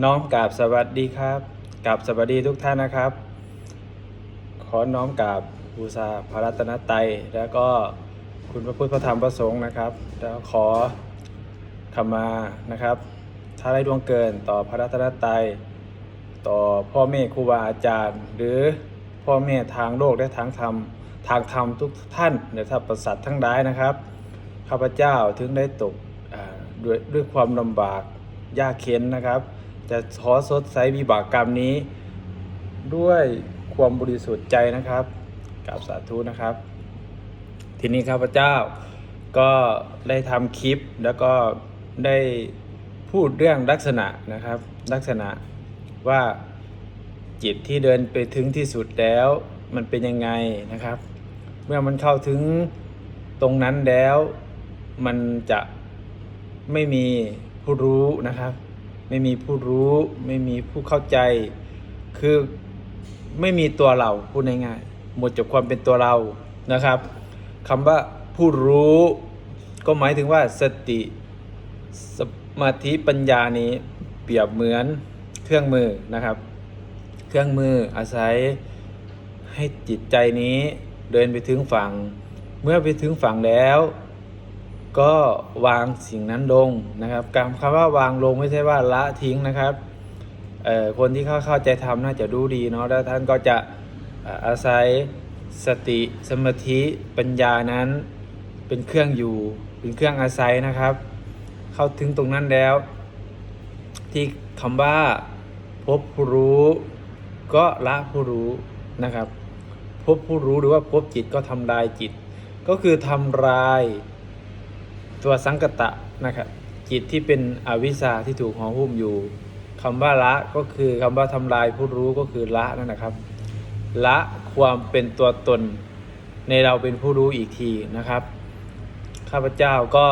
น้อมกราบสวัสดีครับกราบสวัสดีทุกท่านนะครับ ขอน้อมกราบบูชาพระรัตนตรัยแล้วก็คุณพระพุทธพระธรรมพระสงฆ์นะครับ แล้วขอขมานะครับ ถ้าได้ดวงเกินต่อพระรัตนตรัยต่อพ่อแม่ครูบาอาจารย์ หรือพ่อแม่ทางโลกและทางธรรมทางธรรมทุกท่านในทัพประสัตทั้งหลายนะครับข้าพเจ้าถึงได้ตกด้วยด้วยความลำบากยากเข็นนะครับ จะขอสดใสวิบากกรรมนี้ ด้วยความบริสุทธิ์ใจนะครับกับสาธุนะครับ ทีนี้ข้าพเจ้าก็ได้ทำคลิปแล้วก็ได้พูดเรื่องลักษณะนะครับ ลักษณะว่าจิตที่เดินไปถึงที่สุดแล้วมันเป็นยังไงนะครับ เมื่อมันเข้าถึงตรงนั้นแล้ว มันจะไม่มีผู้รู้นะครับ ไม่มีผู้รู้ ไม่มีผู้เข้าใจ คือไม่มีตัวเราพูดง่ายๆหมดจากความเป็นตัวเรานะครับคำว่าผู้รู้ก็หมายถึงว่าสติสมาธิปัญญานี้เปรียบเหมือนเครื่องมือนะครับ เครื่องมืออาศัยให้จิตใจนี้เดินไปถึงฝั่ง เมื่อไปถึงฝั่งแล้ว ก็วางสิ่งนั้นลงนะครับการคำว่าวางลงไม่ใช่ว่าละทิ้งนะครับคนที่เข้าเข้าใจทำน่าจะรู้ดีเนาะแล้วท่านก็จะเอ่ออาศัยสติสมาธิปัญญานั้นเป็นเครื่องอยู่เป็นเครื่องอาศัยนะครับ เข้าถึงตรงนั้นแล้ว ที่คำว่าพบผู้รู้ก็ละผู้รู้นะครับ พบผู้รู้หรือว่าพบจิตก็ทำลายจิต ก็คือทำลาย ตัวสังกตะนะครับจิตที่เป็นอวิชชาที่ถูกห่อหุ้มอยู่คำว่าละก็คือคำว่าทำลายผู้รู้ก็คือละนั่นนะครับ ละความเป็นตัวตนในเราเป็นผู้รู้อีกทีนะครับ ข้าพเจ้าก็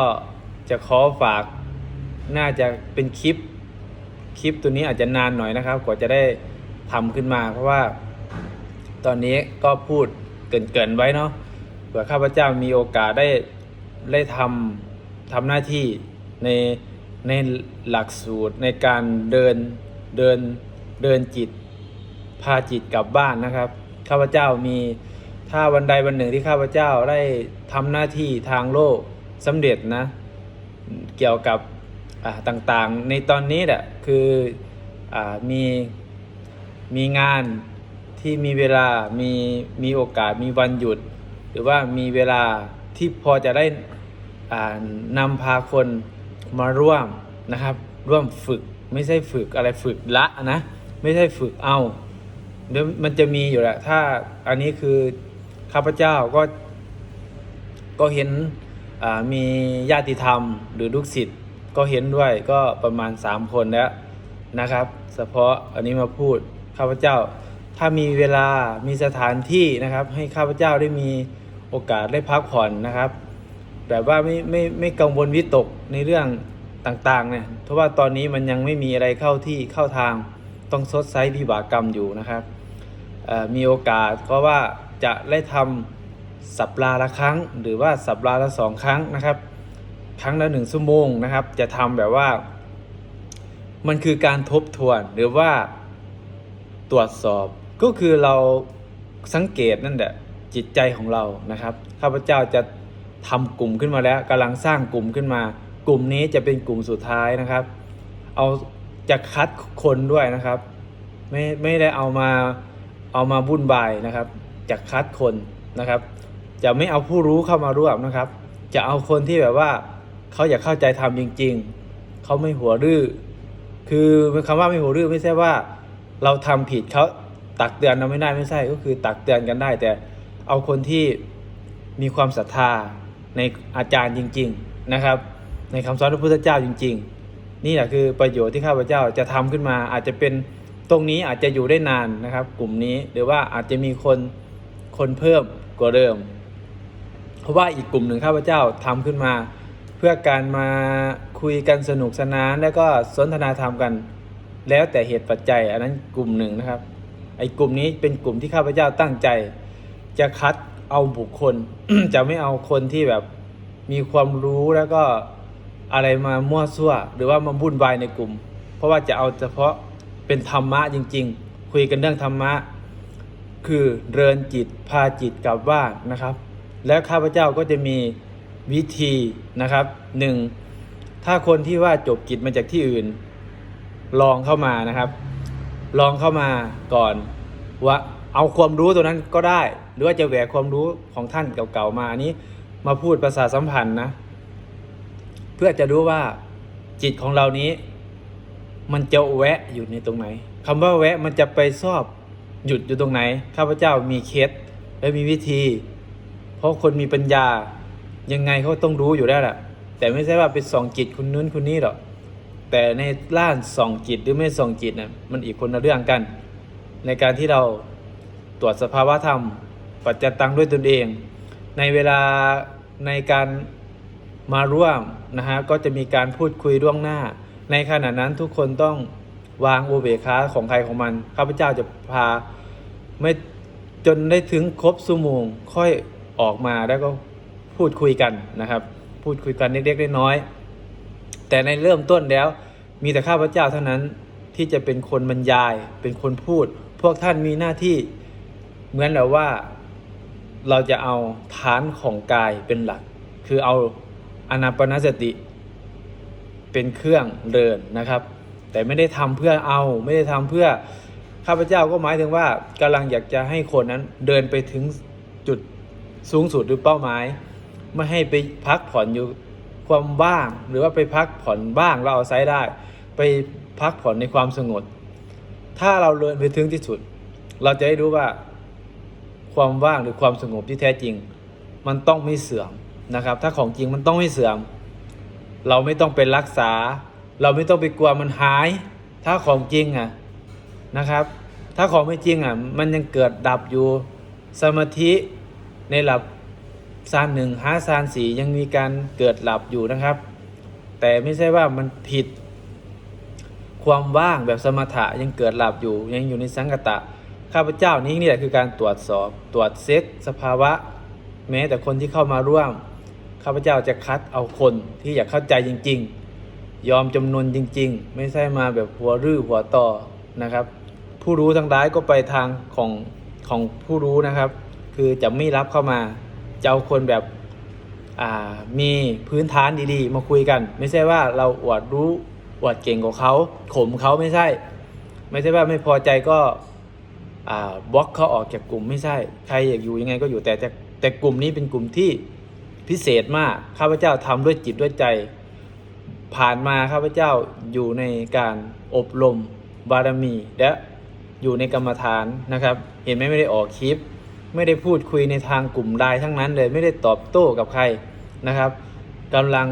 จะขอฝากน่าจะเป็นคลิปคลิปตัวนี้อาจจะนานหน่อยนะครับ กว่าจะได้ทำขึ้นมา เพราะว่าตอนนี้ก็พูดเกินๆไว้เนาะเผื่อข้าพเจ้ามีโอกาสได้ได้ทำ ทำหน้าที่ในในหลักสูตรในการเดินเดินเดินจิต พาจิตกลับบ้านนะครับ ข้าพเจ้ามีถ้าวันใดวันหนึ่งที่ข้าพเจ้าได้ทำหน้าที่ทางโลกสำเร็จนะ เกี่ยวกับอ่าต่างๆ ในตอนนี้แหละคืออามีมีงานที่มีเวลามีมีโอกาสมีวันหยุด หรือว่ามีเวลาที่พอจะได้ นำพาคนมาร่วมนะครับ ร่วมฝึกไม่ใช่ฝึกอะไรฝึกละนะ ไม่ใช่ฝึกเอาเดี๋ยวมันจะมีอยู่แหละ ถ้าอันนี้คือข้าพเจ้าก็ก็เห็นมีญาติธรรม หรือลูกศิษย์ก็เห็นด้วยก็ประมาณ 3 คนแล้วนะครับ เฉพาะอันนี้มาพูดข้าพเจ้า ถ้ามีเวลามีสถานที่นะครับ ให้ข้าพเจ้าได้มีโอกาสได้พักผ่อนนะครับ แบบว่าไม่ไม่ไม่กังวลวิตกในเรื่องต่างๆเนี่ยเพราะว่าตอนนี้มันยังไม่มีอะไรเข้าที่เข้าทางต้องซดไซวิบากกรรมอยู่นะครับมีโอกาสเพราะว่าจะได้ทำสัปดาห์ละครั้ง หรือว่าสัปดาห์ละสองครั้งนะครับ ครั้งละหนึ่งชั่วโมงนะครับ จะทำแบบว่า มันคือการทบทวนหรือว่าตรวจสอบก็คือเราสังเกตนั่นแหละจิตใจของเรานะครับข้าพเจ้าจะ ทำกลุ่มขึ้นมาแล้วกำลังสร้างกลุ่มขึ้นมา กลุ่มนี้จะเป็นกลุ่มสุดท้ายนะครับ เอาจะคัดคนด้วยนะครับ ไม่ไม่ได้เอามาเอามาบุ่นบายนะครับจะคัดคนนะครับ จะไม่เอาผู้รู้เข้ามาร่วมนะครับ จะเอาคนที่แบบว่าเขาอยากเข้าใจทำจริง ๆเขาไม่หัวรื้อคือคำว่าไม่หัวรื้อไม่ใช่ว่า เราทำผิดเขาตักเตือนเราไม่ได้ไม่ใช่ก็คือตักเตือนกันได้ แต่เอาคนที่มีความศรัทธา ในอาจารย์จริง ๆนะครับ ในคำสอนพระพุทธเจ้าจริง ๆ นี่แหละคือประโยชน์ที่ข้าพเจ้าจะทำขึ้นมา อาจจะเป็นตรงนี้อาจจะอยู่ได้นานนะครับ กลุ่มนี้หรือว่าอาจจะมีคนคนเพิ่มกว่าเดิม เพราะว่าอีกกลุ่มหนึ่งข้าพเจ้าทำขึ้นมา เพื่อการมาคุยกันสนุกสนานแล้วก็สนทนาธรรมกัน แล้วแต่เหตุปัจจัย อันนั้นกลุ่มหนึ่งนะครับไอ้กลุ่มนี้เป็นกลุ่มที่ข้าพเจ้าตั้งใจ จะคัด เอาบุคคล จะไม่เอาคนที่แบบมีความรู้แล้วก็อะไรมามั่วซั่ว หรือว่ามาวุ่นวายในกลุ่ม เพราะว่าจะเอาเฉพาะเป็นธรรมะจริง ๆ คุยกันเรื่องธรรมะ คือเรินจิตพาจิตกลับว่านนะครับ แล้วข้าพเจ้าก็จะมีวิธีนะครับหนึ่งถ้าคนที่ว่าจบกิจมาจากที่อื่น ลองเข้ามานะครับ ลองเข้ามาก่อน ว่าเอาความรู้ตัวนั้นก็ได้ หรือว่าจะแหวกความรู้ของท่านเก่าๆมาอันนี้ มาพูดภาษาสัมพันธ์นะ เพื่อจะรู้ว่าจิตของเรานี้ มันจะแวะอยู่ในตรงไหนคำว่าแวะมันจะไปซอบหยุดอยู่ตรงไหน ข้าพเจ้ามีเคสและมีวิธี เพราะคนมีปัญญายังไงเขาต้องรู้อยู่แล้วแหละแต่ไม่ใช่ว่าไปส่องจิตคนนู้นคนนี้หรอกแต่ในล้านส่องจิตหรือไม่ส่องจิตนะมันอีกคนละเรื่องกัน ในการที่เราตรวจสภาวะธรรม ปัจจตังด้วยตนเอง ในเวลาในการมาร่วมนะฮะก็จะมีการพูดคุยล่วงหน้า ในขณะนั้นทุกคนต้องวางอุเบกขาของใครของมันข้าพเจ้าจะพาไม่จนได้ถึงครบสุโมงค่อยออกมาแล้วก็พูดคุยกันนะครับ พูดคุยกันเล็กๆน้อยๆแต่ในเริ่มต้นแล้วมีแต่ข้าพเจ้าเท่านั้นที่จะเป็นคนบรรยายเป็นคนพูด พวกท่านมีหน้าที่เหมือนแบบว่า เราจะเอาฐานของกายเป็นหลัก คือเอาอนาปนสติ เป็นเครื่องเดินนะครับ แต่ไม่ได้ทำเพื่อเอาไม่ได้ทำเพื่อข้าพเจ้าก็หมายถึงว่ากำลังอยากจะให้คนนั้นเดินไปถึงจุดสูงสุดหรือเป้าหมาย ไม่ให้ไปพักผ่อนอยู่ความว่าง หรือว่าไปพักผ่อนบ้างเราเอาไซได้ ไปพักผ่อนในความสงบ ถ้าเราเดินไปถึงที่สุด เราจะได้รู้ว่าความว่างหรือความสงบที่แท้จริง มันต้องไม่เสื่อมนะครับ ถ้าของจริงมันต้องไม่เสื่อม เราไม่ต้องไปรักษา เราไม่ต้องไปกลัวมันหาย ถ้าของจริงอะนะครับ ถ้าของไม่จริงอะมันยังเกิดดับอยู่สมาธิในหลับซานหนึ่งหาซานสี่ยังมีการเกิดหลับอยู่นะครับ แต่ไม่ใช่ว่ามันผิด ความว่างแบบสมถะยังเกิดหลับอยู่ยังอยู่ในสังกตะ ข้าพเจ้านี้นี่แหละคือการตรวจสอบตรวจเซ็ตสภาวะ แม้แต่คนที่เข้ามาร่วม ข้าพเจ้าจะคัดเอาคนที่อยากเข้าใจจริง ๆ ยอมจำนวนจริง ๆ ไม่ใช่มาแบบหัวรื้อหัวต่อนะครับ ผู้รู้ทั้งหลายก็ไปทางของของผู้รู้นะครับ คือจะไม่รับเข้ามาจะเอาคนแบบมีพื้นฐานดีๆ มาคุยกัน ไม่ใช่ว่าเราอวดรู้ อวดเก่งกว่าเขาข่มเขาไม่ใช่ ไม่ใช่ว่าไม่พอใจก็อ่าบล็อกเขาออกจากกลุ่มไม่ใช่ ใครอยากอยู่ยังไงก็อยู่แต่แต่แต่กลุ่มนี้เป็นกลุ่มที่พิเศษมากข้าพเจ้าทำด้วยจิตด้วยใจ ผ่านมาข้าพเจ้าอยู่ในการอบรมบารมี และอยู่ในกรรมฐานนะครับ เห็นไหมไม่ได้ออกคลิป ไม่ได้พูดคุยในทางกลุ่มไลน์ทั้งนั้นเลยไม่ได้ตอบโต้กับใครนะครับกำลัง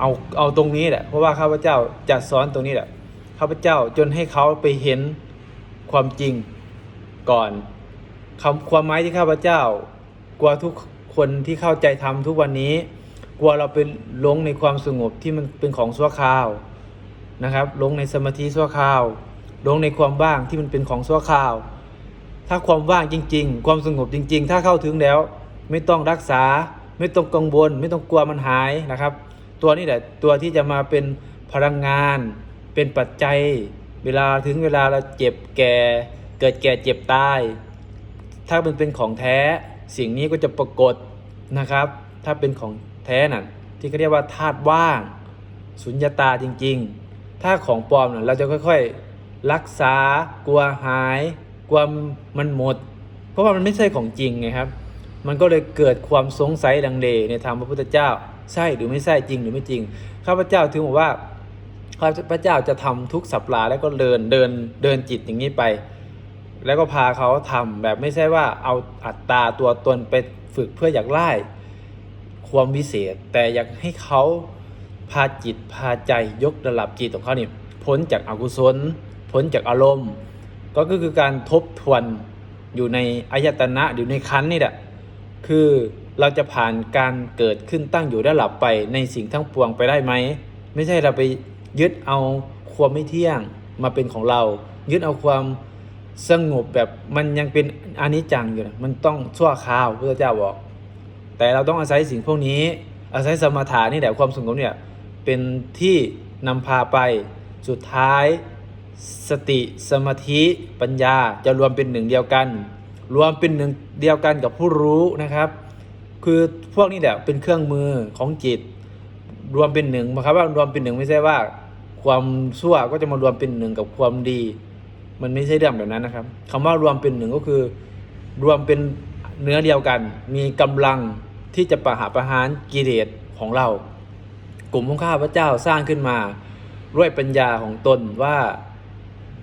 เอาเอาตรงนี้แหละเพราะว่าข้าพเจ้าจะสอนตรงนี้แหละข้าพเจ้าจนให้เขาไปเห็นความจริงก่อนคำความหมายที่ข้าพเจ้า กลัวทุกคนที่เข้าใจทำทุกวันนี้ กลัวเราไปหลงในความสงบที่มันเป็นของชั่วคราวนะครับหลงในสมาธิชั่วคราวหลงในความว่างที่มันเป็นของชั่วคราว ถ้าความว่างจริง ๆ ความสงบจริง ๆ ถ้าเข้าถึงแล้ว ไม่ต้องรักษา ไม่ต้องกังวล ไม่ต้องกลัวมันหายนะครับ ตัวนี้แหละตัวที่จะมาเป็นพลังงาน เป็นปัจจัย เวลาถึงเวลาเราเจ็บแก่ เกิดแก่เจ็บตาย ถ้ามันเป็นของแท้สิ่งนี้ก็จะปรากฏนะครับ ถ้าเป็นของแท้น่ะที่เขาเรียกว่าธาตุว่างสุญญตาจริง ๆ ถ้าของปลอมน่ะเราจะค่อยๆ รักษากลัวหาย กลัวมันหมด เพราะว่ามันไม่ใช่ของจริงไงครับ มันก็เลยเกิดความสงสัยดังเลในทางพระพุทธเจ้า ใช่หรือไม่ใช่จริงหรือไม่จริง ข้าพเจ้าถึงบอกว่าข้าพเจ้าจะทำทุกสัปดาห์แล้วก็เดินเดินเดินจิตอย่างนี้ไป แล้วก็พาเขาทำแบบไม่ใช่ว่าเอาอัตตาตัวตนไปฝึกเพื่ออยากไล่ความวิเศษ แต่อยากให้เขาพาจิตพาใจยกระดับจิตของเขานี่พ้นจากอากุศลพ้นจากอารมณ์ ก็คือการทบทวนอยู่ในอายตนะอยู่ในคันนี่แหละ คือเราจะผ่านการเกิดขึ้นตั้งอยู่และหลับไปในสิ่งทั้งปวงไปได้ไหม ไม่ใช่เราไปยึดเอาความไม่เที่ยงมาเป็นของเรา ยึดเอาความสงบแบบมันยังเป็นอนิจจังอยู่นะมันต้องชั่วคราวพระเจ้าบอก แต่เราต้องอาศัยสิ่งพวกนี้ อาศัยสมถะนี่แหละความสงบเนี่ยเป็นที่นำพาไปสุดท้าย สติสมาธิปัญญาจะรวมเป็นหนึ่งเดียวกัน รวมเป็นหนึ่งเดียวกันกับผู้รู้นะครับ คือพวกนี้แหละเป็นเครื่องมือของจิต รวมเป็นหนึ่งนะครับว่ารวมเป็นหนึ่งไม่ใช่ว่า ความชั่วก็จะมารวมเป็นหนึ่งกับความดี มันไม่ใช่เรื่องแบบนั้นนะครับคำว่ารวมเป็นหนึ่งก็คือ รวมเป็นเนื้อเดียวกัน มีกำลังที่จะประหารประหารกิเลสของเรา กลุ่มของข้าพระเจ้าสร้างขึ้นมา ด้วยปัญญาของตนว่า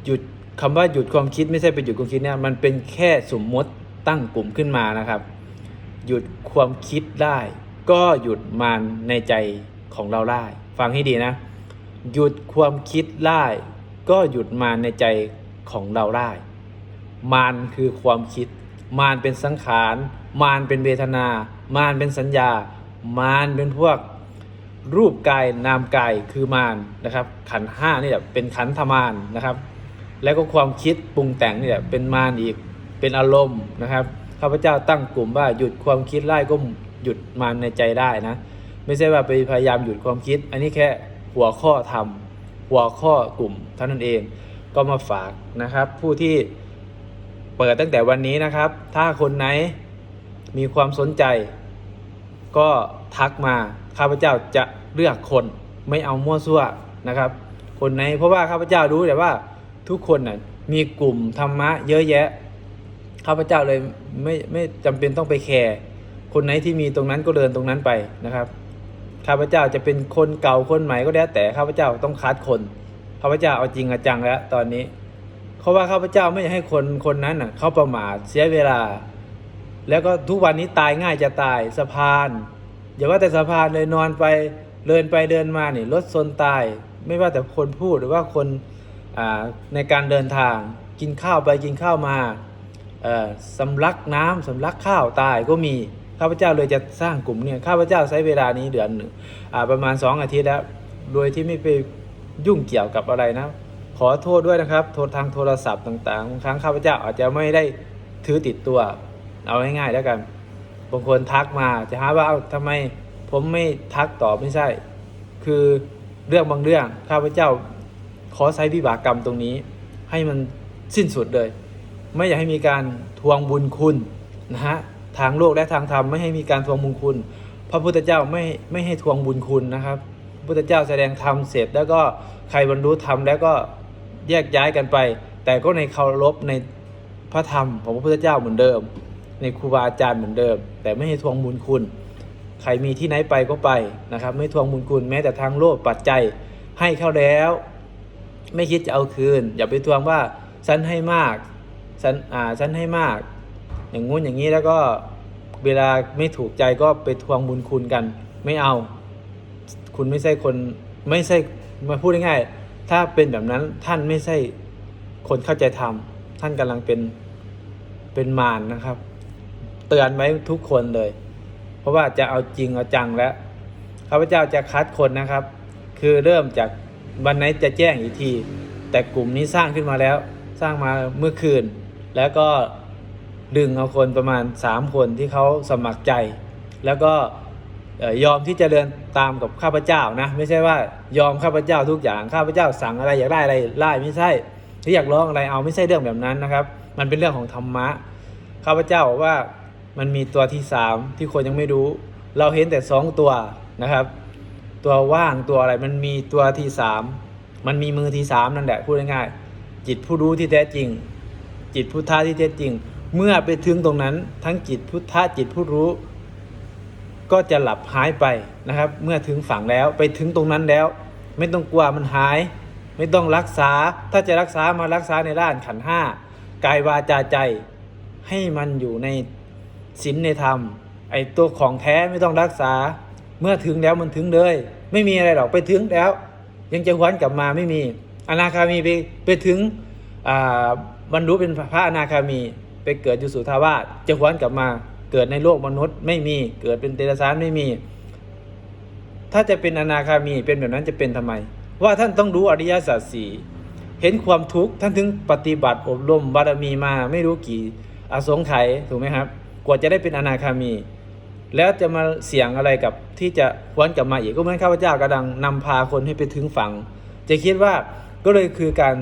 หยุด คำว่าหยุดความคิดไม่ใช่เป็นหยุดความคิดเนี่ยมันเป็นแค่สมมติตั้งกลุ่มขึ้นมานะครับ หยุดความคิดได้ ก็หยุดมารในใจของเราได้ ฟังให้ดีนะ หยุดความคิดได้ ก็หยุดมารในใจของเราได้มารคือความคิด มารเป็นสังขาร มารเป็นเวทนา มารเป็นสัญญา มารเป็นพวกรูปกายนามกายคือมารนะครับ ขันห้านี่แหละเป็นขันธมารนะครับ แล้วก็ความคิดปรุงแต่งเนี่แหละเป็นมารอีกเป็นอารมณ์นะครับข้าพเจ้าตั้งกลุ่มว่าหยุดความคิดไล่ก็หยุดมารในใจได้นะ ไม่ใช่ว่าไปพยายามหยุดความคิด อันนี้แค่หัวข้อธรรมหัวข้อกลุ่มเท่านั้นเองก็มาฝากนะครับ ผู้ที่เปิดตั้งแต่วันนี้นะครับ ถ้าคนไหนมีความสนใจ ก็ทักมาข้าพเจ้าจะเลือกคนไม่เอามั่วซั่วนะครับ คนไหนเพราะว่าข้าพเจ้ารู้แต่ว่า ทุกคนน่ะมีกลุ่มธรรมะเยอะแยะข้าพเจ้าเลยไม่ไม่จำเป็นต้องไปแคร์คนไหนที่มีตรงนั้นก็เดินตรงนั้นไปนะครับข้าพเจ้าจะเป็นคนเก่าคนใหม่ก็แล้วแต่ข้าพเจ้าต้องคัดคนข้าพเจ้าเอาจริงเอาจังแล้วตอนนี้เพราะว่าข้าพเจ้าไม่อยากให้คนคนนั้นน่ะเขาประมาทเสียเวลา แล้วก็ทุกวันนี้ตายง่ายจะตายสะพานอย่าว่าแต่สะพานเลยนอนไปเดินไปเดินมานี่รถชนตาย ไม่ว่าแต่คนพูดหรือว่าคน ในการเดินทางกินข้าวไปกินข้าวมาสำลักน้ำสำลักข้าวตายก็มีข้าพเจ้าเลยจะสร้างกลุ่มเนี่ยข้าพเจ้าใช้เวลานี้เดือนหนึ่งประมาณสองอาทิตย์แล้วโดยที่ไม่ไปยุ่งเกี่ยวกับอะไรนะ ขอโทษด้วยนะครับ โทรทางโทรศัพท์ต่างๆบางครั้งข้าพเจ้าอาจจะไม่ได้ถือติดตัว เอาง่ายๆแล้วกันบางคนทักมาจะหาว่าเอาทำไมผมไม่ทักตอบไม่ใช่ คือเรื่องบางเรื่องข้าพเจ้า ขอใช้วิบากกรรมตรงนี้ ให้มันสิ้นสุดเลย ไม่อยากให้มีการทวงบุญคุณนะฮะทางโลกและทางธรรมไม่ให้มีการทวงบุญคุณ พระพุทธเจ้าไม่ไม่ให้ทวงบุญคุณนะครับพระพุทธเจ้าแสดงธรรมเสร็จแล้วก็ใครบรรลุธรรมแล้วก็แยกย้ายกันไป แต่ก็ในเคารพในพระธรรมของพระพุทธเจ้าเหมือนเดิม ในครูบาอาจารย์เหมือนเดิม แต่ไม่ให้ทวงบุญคุณ ใครมีที่ไหนไปก็ไปนะครับ ไม่ทวงบุญคุณแม้แต่ทางโลกปัจจัยให้เข้าแล้ว ไม่คิดจะเอาคืน อย่าไปทวงว่าฉันให้มากฉันอ่าฉันให้มาก อย่างงู้นอย่างนี้แล้วก็เวลาไม่ถูกใจก็ไปทวงบุญคุณกัน ไม่เอา คุณไม่ใช่คนไม่ใช่มาพูดง่ายๆถ้าเป็นแบบนั้นท่านไม่ใช่คนเข้าใจธรรมท่านกำลังเป็นเป็นมารนะครับ เตือนไว้ทุกคนเลย เพราะว่าจะเอาจริงเอาจังแล้วข้าพเจ้าจะคัดคนนะครับ คือเริ่มจาก วันไหนจะแจ้งอีกที แต่กลุ่มนี้สร้างขึ้นมาแล้ว สร้างมาเมื่อคืน แล้วก็ดึงเอาคนประมาณ 3 คนที่เขาสมัครใจ แล้วก็ยอมที่จะเดินตามกับข้าพเจ้านะ ไม่ใช่ว่ายอมข้าพเจ้าทุกอย่างข้าพเจ้าสั่งอะไรอยากได้อะไรไล่ไม่ใช่ที่อยากร้องอะไรเอาไม่ใช่เรื่องแบบนั้นนะครับ มันเป็นเรื่องของธรรมะข้าพเจ้าว่ามันมีตัวที่สามที่คนยังไม่รู้ เราเห็นแต่สองตัวนะครับ ตัวว่างตัวอะไรมันมีตัวที่สามมันมีมือที่สามนั่นแหละพูดง่ายๆจิตผู้รู้ที่แท้จริง จิตพุทธะที่แท้จริง เมื่อไปถึงตรงนั้น ทั้งจิตพุทธะจิตผู้รู้ ก็จะหลับหายไปนะครับ เมื่อถึงฝั่งแล้วไปถึงตรงนั้นแล้ว ไม่ต้องกลัวมันหาย ไม่ต้องรักษาถ้าจะรักษามารักษาในด้านขันห้ากายวาจาใจให้มันอยู่ในศีลในธรรม ไอ้ตัวของแท้ไม่ต้องรักษา เมื่อถึงแล้วมันถึงเลย ไม่มีอะไรหรอกไปถึงแล้ว ยังจะหวนกลับมาไม่มี อนาคามีไปไปถึงบรรลุเป็นพระอนาคามีไปเกิดอยู่สุทาวาสจะหวนกลับมาเกิดในโลกมนุษย์ไม่มีเกิดเป็นเตระสารไม่มี ถ้าจะเป็นอนาคามีเป็นแบบนั้นจะเป็นทำไม ว่าท่านต้องรู้อริยสัจสี่เห็นความทุกข์ท่านถึงปฏิบัติอบรมบารมีมาไม่รู้กี่อสงไขยถูกไหมครับ กว่าจะได้เป็นอนาคามี แล้วจะมาเสี่ยงอะไรกับที่จะหวนกลับมาอีกก็เหมือนข้าพเจ้ากำลังนำพาคนให้ไปถึงฝั่ง จะคิดว่าก็เลยคือการ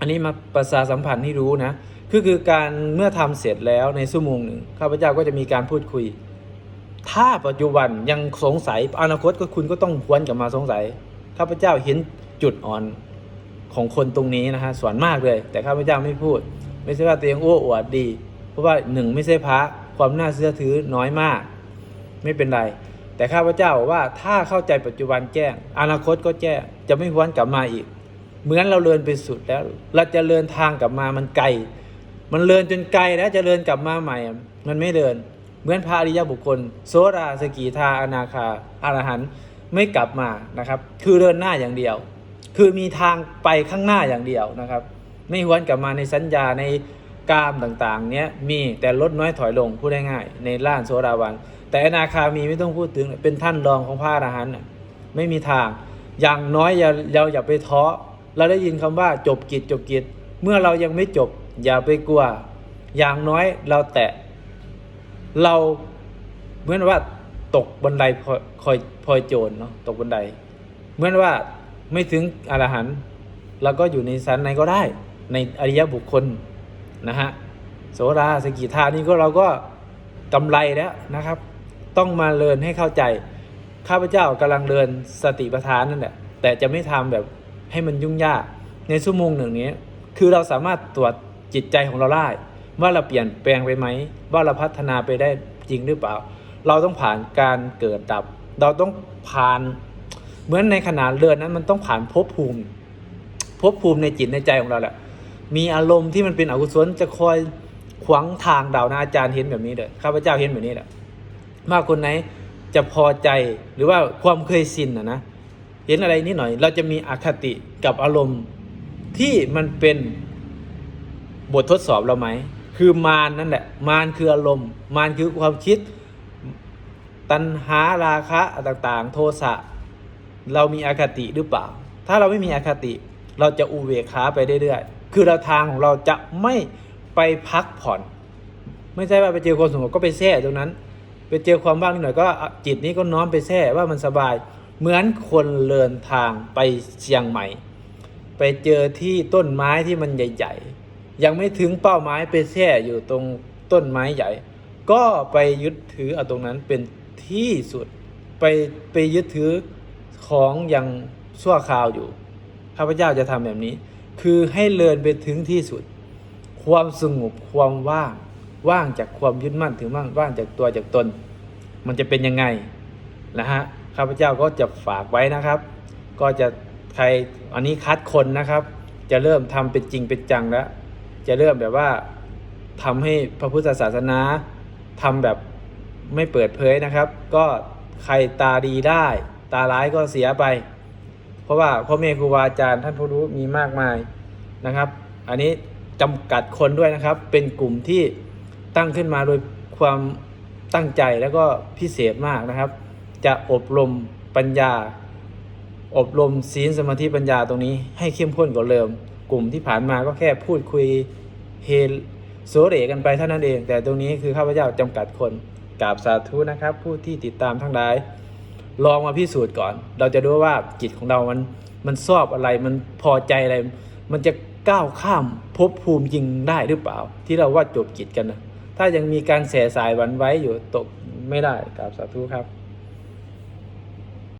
อันนี้มาประชาสัมพันธ์ให้รู้นะคือคือการเมื่อทำเสร็จแล้วในชั่วโมงหนึ่งข้าพเจ้าก็จะมีการพูดคุย ถ้าปัจจุบันยังสงสัยอนาคตก็คุณก็ต้องหวนกลับมาสงสัยข้าพเจ้าเห็นจุดอ่อนของคนตรงนี้นะฮะส่วนมากเลย แต่ข้าพเจ้าไม่พูด ไม่ใช่ว่าตัวเองโอ้อวดดี เพราะว่าหนึ่งไม่ใช่พระความน่าเชื่อถือน้อยมาก ไม่เป็นไร แต่ข้าพเจ้าว่าถ้าเข้าใจปัจจุบันแจ้ง อนาคตก็แจ้งจะไม่หวนกลับมาอีก เหมือนเราเลินไปสุดแล้ว เราจะเลินทางกลับมามันไกล มันเลินจนไกลแล้วจะเลินกลับมาใหม่ มันไม่เลิน เหมือนพระอริยบุคคลโสดาสกีทาอนาคาอารหันไม่กลับมานะครับ คือเดินหน้าอย่างเดียว คือมีทางไปข้างหน้าอย่างเดียวนะครับ ไม่หวนกลับมาในสัญญาในกามต่างๆ เนี้ยมีแต่ลดน้อยถอยลงพูดง่ายๆในล้านโสดาวัน แต่อนาคามีไม่ต้องพูดถึงเป็นท่านรองของพระอรหันต์ไม่มีทาง อย่างน้อยอย่าเราอย่าไปท้อเราได้ยินคำว่าจบกิจจบกิจ เมื่อเรายังไม่จบ อย่าไปกลัว อย่างน้อยเราแตะ เราเหมือนว่าตกบันไดพอยคอยพลอยโจรเนาะตกบันได เหมือนว่าไม่ถึงอรหันต์เราก็อยู่ในสันไหนก็ได้ ในอริยบุคคลนะฮะโสดาสกิทานี่ก็เราก็กำไรแล้วนะครับ ต้องมาเรียนให้เข้าใจ ข้าพเจ้ากำลังเรียนสติปัฏฐานนั่นแหละแต่จะไม่ทำแบบให้มันยุ่งยาก ในชั่วโมงหนึ่งนี้ คือเราสามารถตรวจจิตใจของเราได้ว่าเราเปลี่ยนแปลงไปไหม ว่าเราพัฒนาไปได้จริงหรือเปล่า เราต้องผ่านการเกิดดับ เราต้องผ่าน เหมือนในขณะเรือนนั้นมันต้องผ่านภพภูมิภพภูมิในจิตในใจของเราแหละ มีอารมณ์ที่มันเป็นอกุศลจะคอยขวางทางเดานะอาจารย์เห็นแบบนี้เลยข้าพเจ้าเห็นแบบนี้แหละ มากคนไหนจะพอใจหรือว่าความเคยชินนะนะเห็นอะไรนิดหน่อย เราจะมีอคติกับอารมณ์ที่มันเป็นบททดสอบเราไหม คือมารนนั่นแหละ มารคืออารมณ์ มารคือความคิด ตัณหาราคะต่างๆ โทสะ เรามีอคติหรือเปล่า ถ้าเราไม่มีอคติ เราจะอุเบกขาไปเรื่อยๆ คือเราทางของเราจะไม่ไปพักผ่อน ไม่ใช่ว่าไปเจอความสงบก็ไปแช่ตรงนั้น ไปเจอความว่างนิดหน่อยก็จิตนี้ก็น้อมไปแช่ว่ามันสบาย เหมือนคนเดินทางไปเชียงใหม่ ไปเจอที่ต้นไม้ที่มันใหญ่ ๆ ยังไม่ถึงเป้าหมายไปแช่อยู่ตรงต้นไม้ใหญ่ ก็ไปยึดถือเอาตรงนั้นเป็นที่สุดไปไปยึดถือของอย่างชั่วคราวอยู่ข้าพเจ้าจะทำแบบนี้ คือให้เลินไปถึงที่สุด ความสงบความว่าง ว่างจากความยึดมั่นถือมั่นว่างจากตัวจากตน มันจะเป็นยังไงนะฮะข้าพเจ้าก็จะฝากไว้นะครับ ก็จะใครอันนี้คัดคนนะครับ จะเริ่มทำเป็นจริงเป็นจังแล้ว จะเริ่มแบบว่าทำให้พระพุทธศาสนาทำแบบไม่เปิดเผยนะครับ ก็ใครตาดีได้ ตาร้ายก็เสียไป เพราะว่าพ่อแม่ครูบาอาจารย์ท่านผู้รู้มีมากมายนะครับ อันนี้จำกัดคนด้วยนะครับ เป็นกลุ่มที่ ตั้งขึ้นมาโดยความตั้งใจแล้วก็พิเศษมากนะครับ จะอบรมปัญญา อบรมศีลสมาธิปัญญาตรงนี้ให้เข้มข้นกว่าเดิม กลุ่มที่ผ่านมาก็แค่พูดคุยเฮโซเรกันไปเท่านั้นเอง แต่ตรงนี้คือข้าพเจ้าจำกัดคนกราบสาธุนะครับ ผู้ที่ติดตามทั้งหลายลองมาพิสูจน์ก่อน เราจะดูว่าจิตของเรามันมันชอบอะไรมันพอใจอะไร มันจะก้าวข้ามภพภูมิจริงได้หรือเปล่า ที่เราว่าจบจิตกันนะ ถ้ายังมีการเสียสายหวันไว้อยู่ตกไม่ได้กราบสาธุครับ